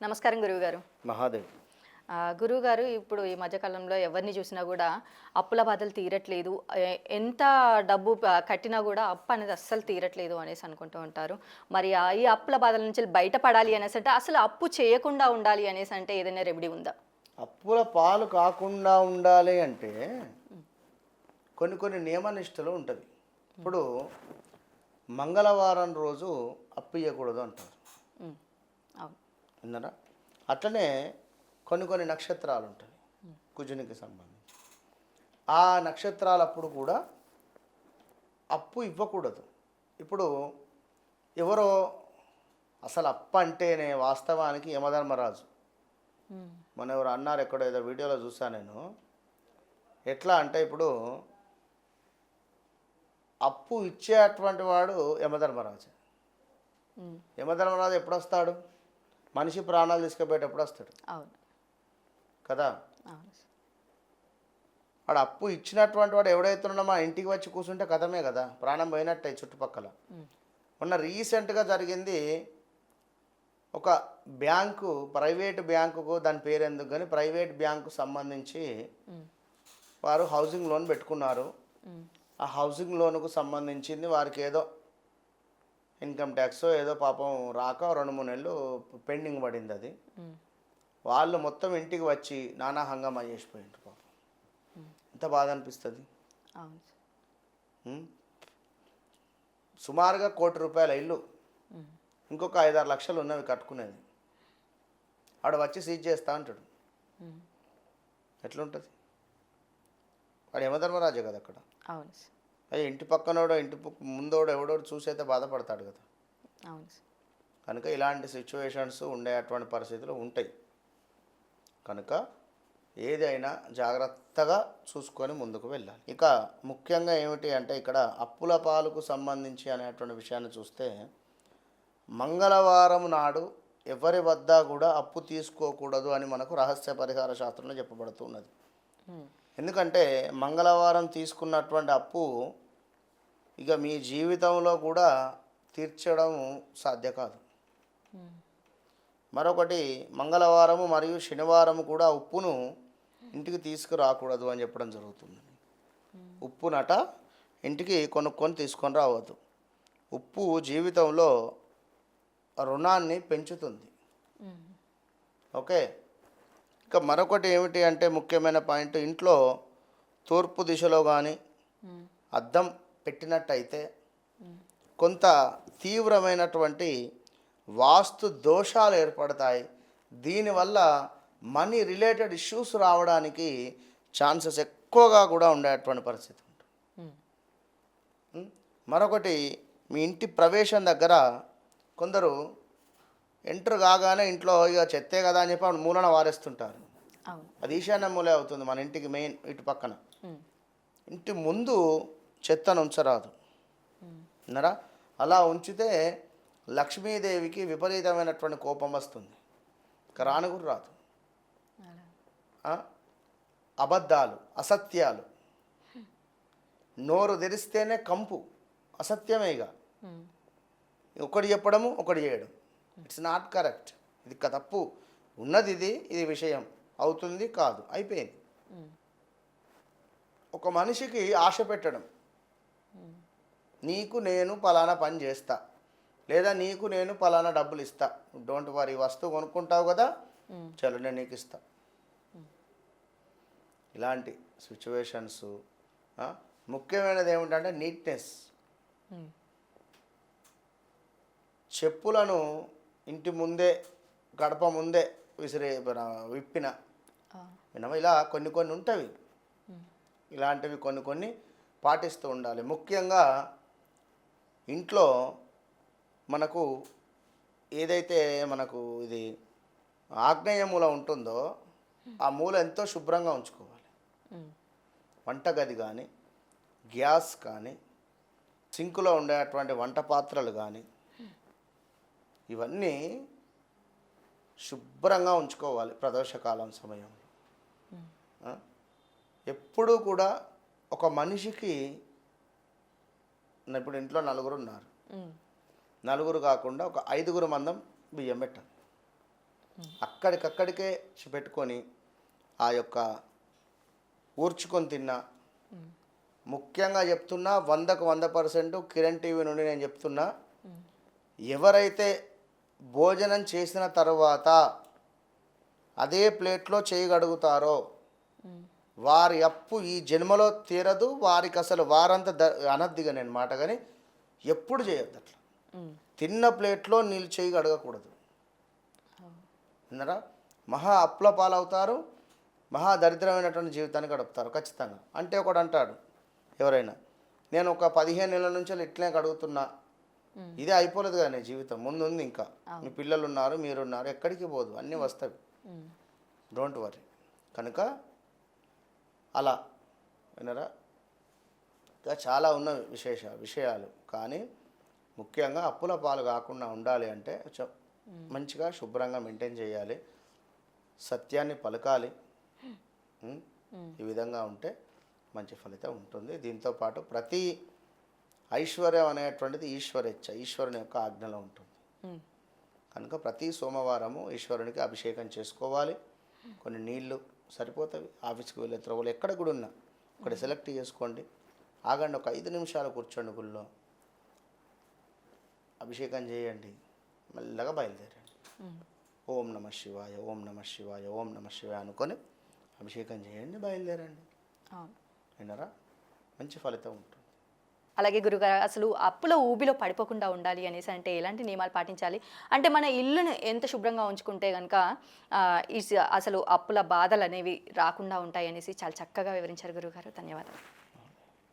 నమస్కారం గురువుగారు. మహాదేవ్. గురువుగారు ఇప్పుడు ఈ మధ్యకాలంలో ఎవరిని చూసినా కూడా అప్పుల బాధలు తీరట్లేదు. ఎంత డబ్బు కట్టినా కూడా అప్పు అనేది అస్సలు తీరట్లేదు అనేసి అనుకుంటూ ఉంటారు. మరి ఈ అప్పుల బాధల నుంచి బయటపడాలి అనేసి అంటే అసలు అప్పు చేయకుండా ఉండాలి అనేసి అంటే ఏదైనా రెమెడీ ఉందా? అప్పుల పాలు కాకుండా ఉండాలి అంటే కొన్ని కొన్ని నియమనిష్టలు ఉంటుంది. ఇప్పుడు మంగళవారం రోజు అప్పు ఇవ్వకూడదు అంటారు. అవును. విన్నారా? అట్లనే కొన్ని కొన్ని నక్షత్రాలు ఉంటాయి కుజునికి సంబంధించి. ఆ నక్షత్రాలప్పుడు కూడా అప్పు ఇవ్వకూడదు. ఇప్పుడు ఎవరో అసలు అప్పు అంటేనే వాస్తవానికి యమధర్మరాజు. మన ఎవరు అన్నారు ఎక్కడో ఏదో వీడియోలో చూసా నేను. ఎట్లా అంటే ఇప్పుడు అప్పు ఇచ్చేటువంటి వాడు యమధర్మరాజు. యమధర్మరాజు ఎప్పుడు వస్తాడు మనిషి ప్రాణాలు తీసుకుపోయేటప్పుడు వస్తాడు. అవును. కదా? వాడు అప్పు ఇచ్చినటువంటి వాడు ఎవడైతున్నాడో మా ఇంటికి వచ్చి కూర్చుంటే కథమే కదా. ప్రాణం పోయినట్టే చుట్టుపక్కల. మొన్న రీసెంట్గా జరిగింది ఒక బ్యాంకు ప్రైవేట్ బ్యాంకుకు దాని పేరు ఎందుకు కానీ ప్రైవేట్ బ్యాంకు సంబంధించి వారు హౌసింగ్ లోన్ పెట్టుకున్నారు. ఆ హౌసింగ్ లోన్కు సంబంధించింది వారికి ఏదో ఇన్కమ్ ట్యాక్స్ ఏదో పాపం రాక రెండు మూడు నెలలు పెండింగ్ పడింది అది. వాళ్ళు మొత్తం ఇంటికి వచ్చి నానా హంగామా చేసిపోయిండ్రు పాపం. ఎంత బాధ అనిపిస్తుంది? సుమారుగా కోటి రూపాయల ఇల్లు. ఇంకొక ఐదారు లక్షలు ఉన్నవి కట్టుకునేది. వాడు వచ్చి సీజ్ చేస్తా అంటాడు. ఎట్లుంటుంది? వాడు యమధర్మరాజే కదా అక్కడ? అవును సార్. అయ్యే ఇంటి పక్కనోడో ఇంటి ముందోడో ఎవడోడు చూసైతే బాధపడతాడు కదా. అవును కనుక ఇలాంటి సిచ్యువేషన్స్ ఉండేటువంటి పరిస్థితులు ఉంటాయి. కనుక ఏదైనా జాగ్రత్తగా చూసుకొని ముందుకు వెళ్ళాలి. ఇక ముఖ్యంగా ఏమిటి అంటే ఇక్కడ అప్పుల పాలకు సంబంధించి అనేటువంటి విషయాన్ని చూస్తే మంగళవారం నాడు ఎవరి వద్ద కూడా అప్పు తీసుకోకూడదు అని మనకు రహస్య పరిహార శాస్త్రంలో చెప్పబడుతున్నది. ఎందుకంటే మంగళవారం తీసుకున్నటువంటి అప్పు ఇక మీ జీవితంలో కూడా తీర్చడం సాధ్య కాదు మరొకటి మంగళవారము మరియు శనివారము కూడా ఉప్పును ఇంటికి తీసుకురాకూడదు అని చెప్పడం జరుగుతుంది. ఉప్పునట ఇంటికి కొనుక్కొని తీసుకొని రావద్దు. ఉప్పు జీవితంలో రుణాన్ని పెంచుతుంది. ఓకే? ఇక మరొకటి ఏమిటి అంటే ముఖ్యమైన పాయింట్ ఇంట్లో తూర్పు దిశలో కానీ అద్దం పెట్టినట్టయితే కొంత తీవ్రమైనటువంటి వాస్తు దోషాలు ఏర్పడతాయి. దీనివల్ల మనీ రిలేటెడ్ ఇష్యూస్ రావడానికి ఛాన్సెస్ ఎక్కువగా కూడా ఉండేటువంటి పరిస్థితి ఉంటుంది? మరొకటి మీ ఇంటి ప్రవేశం దగ్గర కొందరు ఎంటర్ కాగానే ఇంట్లో ఇక చెత్తే కదా అని చెప్పి మూలన వారేస్తుంటారు. అది ఈశాన్య మూలే అవుతుంది మన ఇంటికి మెయిన్ ఇటు పక్కన. ఇంటి ముందు చెత్తను ఉంచరాదు అన్నారా అలా ఉంచితే లక్ష్మీదేవికి విపరీతమైనటువంటి కోపం వస్తుంది. రాను కూడా రాదు. అబద్ధాలు అసత్యాలు. నోరు తెరిస్తేనే కంపు. అసత్యమే ఇక. ఒకటి చెప్పడము ఒకటి చేయడం. ఇట్స్ నాట్ కరెక్ట్ ఇది తప్పు. ఉన్నది ఇది ఇది విషయం. అవుతుంది కాదు. అయిపోయింది. ఒక మనిషికి ఆశ పెట్టడం. నీకు నేను పలానా పని చేస్తా. లేదా నీకు నేను పలానా డబ్బులు ఇస్తా. డోంట్ వరీ వస్తువు కొనుక్కుంటావు కదా? చలో నేను నీకు ఇస్తా. ఇలాంటి సిచ్యువేషన్స్ ముఖ్యమైనది ఏమిటంటే నీట్నెస్ చెప్పులను ఇంటి ముందే గడప ముందే విసిరే విప్పిన. వినమా ఇలా కొన్ని కొన్ని ఉమ్, ఇలాంటివి కొన్ని కొన్ని పాటిస్తూ ఉండాలి. ముఖ్యంగా ఇంట్లో మనకు ఏదైతే మనకు ఇది ఆగ్నేయ మూల ఉంటుందో ఆ మూల ఎంతో శుభ్రంగా ఉంచుకోవాలి. వంటగది కానీ గ్యాస్ కానీ సింకులో ఉండేటువంటి వంట పాత్రలు కానీ ఇవన్నీ శుభ్రంగా ఉంచుకోవాలి ప్రదోషకాలం సమయంలో? ఎప్పుడూ కూడా ఒక మనిషికి ఇప్పుడు ఇంట్లో నలుగురు ఉన్నారు. నలుగురు కాకుండా ఒక ఐదుగురు మందం బియ్యం పెట్టాలి. అక్కడికక్కడికే పెట్టుకొని ఆ యొక్క ఊర్చుకొని తిన్నా ముఖ్యంగా చెప్తున్నా వందకు వంద పర్సెంట్ కిరణ్ టీవీ నుండి నేను చెప్తున్నా ఎవరైతే భోజనం చేసిన తర్వాత అదే ప్లేట్లో చేయగలుగుతారో వారి అప్పు ఈ జన్మలో తీరదు వారికి అసలు వారంతా ద అనద్దిగా నేను మాట కానీ ఎప్పుడు చేయొద్దు అట్లా. తిన్న ప్లేట్లో నీళ్ళు చేయి అడగకూడదు. విన్నారా? మహా అప్పుల పాలవుతారు మహా దరిద్రమైనటువంటి జీవితాన్ని గడుపుతారు ఖచ్చితంగా. అంటే ఒకడు అంటాడు ఎవరైనా నేను ఒక పదిహేను నెలల నుంచి ఇట్లనే గడుగుతున్నా. ఇదే అయిపోలేదు కదా జీవితం ముందు ఉంది ఇంకా మీ పిల్లలు ఉన్నారు మీరున్నారు ఎక్కడికి పోదు అన్నీ వస్తాయి. డోంట్ వరీ కనుక అలా. వినరా ఇంకా చాలా ఉన్న విశేష విషయాలు. కానీ ముఖ్యంగా అప్పుల పాలు కాకుండా ఉండాలి అంటే మంచిగా శుభ్రంగా మెయింటైన్ చేయాలి. సత్యాన్ని పలకాలి? ఈ విధంగా ఉంటే మంచి ఫలితం ఉంటుంది. దీంతో పాటు ప్రతి ఐశ్వర్యం అనేటువంటిది ఈశ్వరేచ్ఛ ఈశ్వరుని యొక్క ఆజ్ఞలో ఉంటుంది. కనుక ప్రతి సోమవారము ఈశ్వరునికి అభిషేకం చేసుకోవాలి. కొన్ని నీళ్ళు సరిపోతాయి ఆఫీస్కి వెళ్ళే త్రవ్వలు ఎక్కడ కూడా ఉన్నా. ఒకటి సెలెక్ట్ చేసుకోండి. ఆగండి ఒక ఐదు నిమిషాలు కూర్చోండి గుళ్ళో. అభిషేకం చేయండి. మెల్లగా బయలుదేరండి. ఓం నమ శివాయ ఓం నమ శివాయ ఓం నమ శివాయ అనుకొని అభిషేకం చేయండి బయలుదేరండి. విన్నారా? మంచి ఫలితం ఉంటుంది. అలాగే గురుగారు అసలు అప్పుల ఊబిలో పడిపోకుండా ఉండాలి అనేసి అంటే ఎలాంటి నియమాలు పాటించాలి? అంటే మన ఇల్లును ఎంత శుభ్రంగా ఉంచుకుంటే కనుక అసలు అప్పుల బాధలు అనేవి రాకుండా ఉంటాయి అనేసి చాలా చక్కగా వివరించారు గురుగారు. ధన్యవాదాలు.